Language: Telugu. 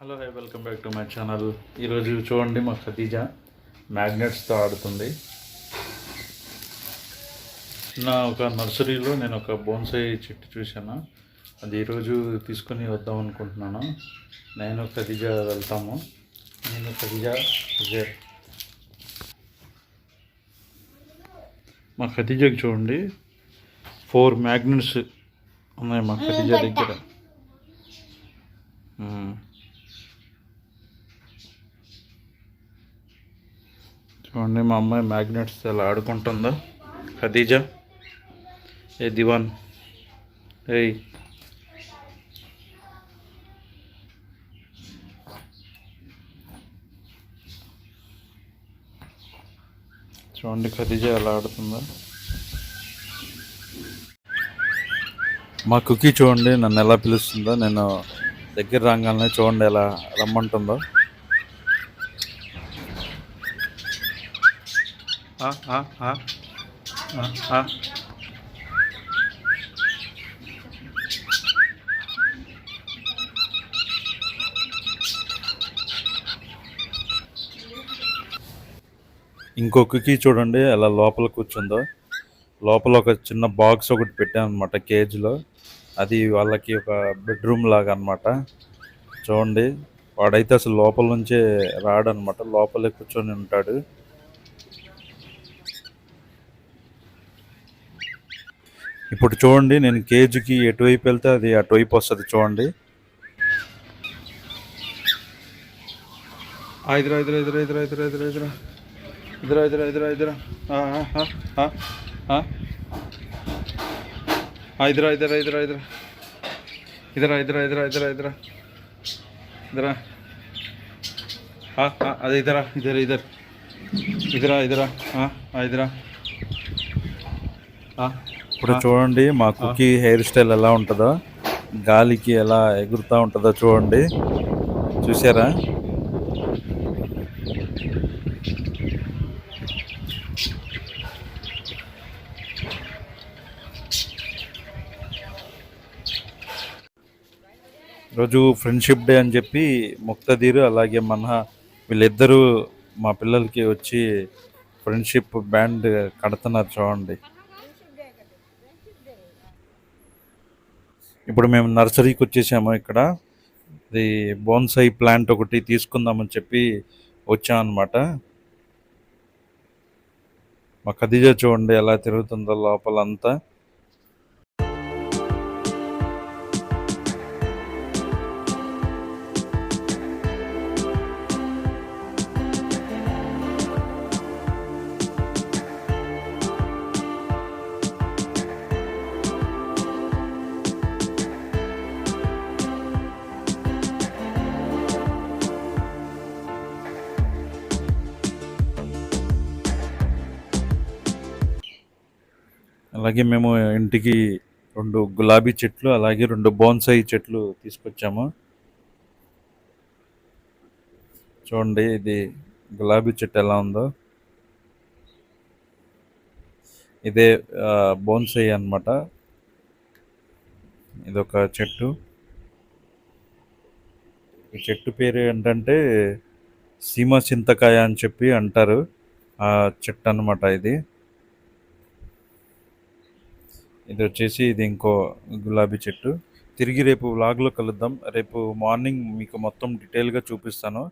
Hello hi welcome back to my channel. ఈరోజు చూడండి మా ఖతీజా మ్యాగ్నెట్స్తో ఆడుతుంది. నా ఒక నర్సరీలో నేను ఒక బోన్సాయి చెట్టు చూశాను. అది ఈరోజు తీసుకొని వద్దాం అనుకుంటున్నాను. నేను ఖతీజా వెళ్తాము. నేను ఖతీజా విజయ్ మా ఖతీజాకి చూడండి. ఫోర్ మ్యాగ్నెట్స్ ఉన్నాయి మా ఖతీజా దగ్గర. చూడండి మా అమ్మాయి మ్యాగ్నెట్స్ ఎలా ఆడుకుంటుందో. ఖదీజా. ఏ దివాన్. ఏయ్. చూడండి ఖదీజా ఎలా ఆడుతుందో. మా కుకీ చూడండి నన్ను ఎలా పిలుస్తుందో. నేను దగ్గర రాగానే చూడండి ఎలా రమ్మంటుందో ఆ, ఆ, ఆ. ఆ, ఆ. ఇంకొకకి చూడండి అలా లోపల కూర్చుందో. లోపల ఒక చిన్న బాక్స్ ఒకటి పెట్టాను అనమాట కేజీలో అది వాళ్ళకి ఒక బెడ్రూమ్ లాగా అన్నమాట చూడండి వాడైతే అసలు లోపల నుంచే రాడనమాట లోపలే కూర్చొని ఉంటాడు. ఇప్పుడు చూడండి నేను కేజీకి ఎటువైపు వెళ్తే అది అటువైపు వస్తుంది చూడండి. ఇదిరా ఇదిరా ఇదిరా ఇదిరా ఇదిరా ఇదిరా ఇదిరా ఇదిరా ఇదిరా ఇదిరా ఇదిరా ఇదిరా ఇదిరా ఇదిరా ఇదిరా ఇదిరా ఇదిరా ఇదిరా. ఇదిరా. ఇదిరా ఇదిరా అదే ఇద్దరా ఇదిరా ఇద్దరు ఇదిరా ఇదిరా ఇద్దరా ఇప్పుడు చూడండి మా కుకీ హెయిర్ స్టైల్ ఎలా ఉంటుందో గాలికి ఎలా ఎగురుతూ ఉంటుందో చూడండి. చూసారా? రోజు ఫ్రెండ్షిప్ డే అని చెప్పి ముక్తదీరు అలాగే మన్హా వీళ్ళిద్దరూ మా పిల్లలకి వచ్చి ఫ్రెండ్షిప్ బ్యాండ్ కడుతున్నారు చూడండి. ఇప్పుడు మేము నర్సరీకి వచ్చేసాము ఇక్కడ. ఇది బోన్సై ప్లాంట్ ఒకటి తీసుకుందామని చెప్పి వచ్చామన్నమాట. మా ఖదీజా చూడండి ఎలా తిరుగుతుందో లోపల అలాగే మేము ఇంటికి రెండు గులాబీ చెట్లు అలాగే రెండు బోన్సాయి చెట్లు తీసుకొచ్చాము. చూడండి ఇది గులాబీ చెట్టు ఎలా ఉందో. ఇదే బోన్సాయి అన్నమాట. ఇదొక చెట్టు. ఈ చెట్టు పేరు ఏంటంటే సీమ చింతకాయ అని చెప్పి అంటారు. ఆ చెట్టు అన్నమాట ఇది. ఇది వచ్చేసి ఇది ఇంకో గులాబీ చెట్టు. తిరిగి రేపు వ్లాగ్లో కలుద్దాం. రేపు మార్నింగ్ మీకు మొత్తం డీటెయిల్గా చూపిస్తాను.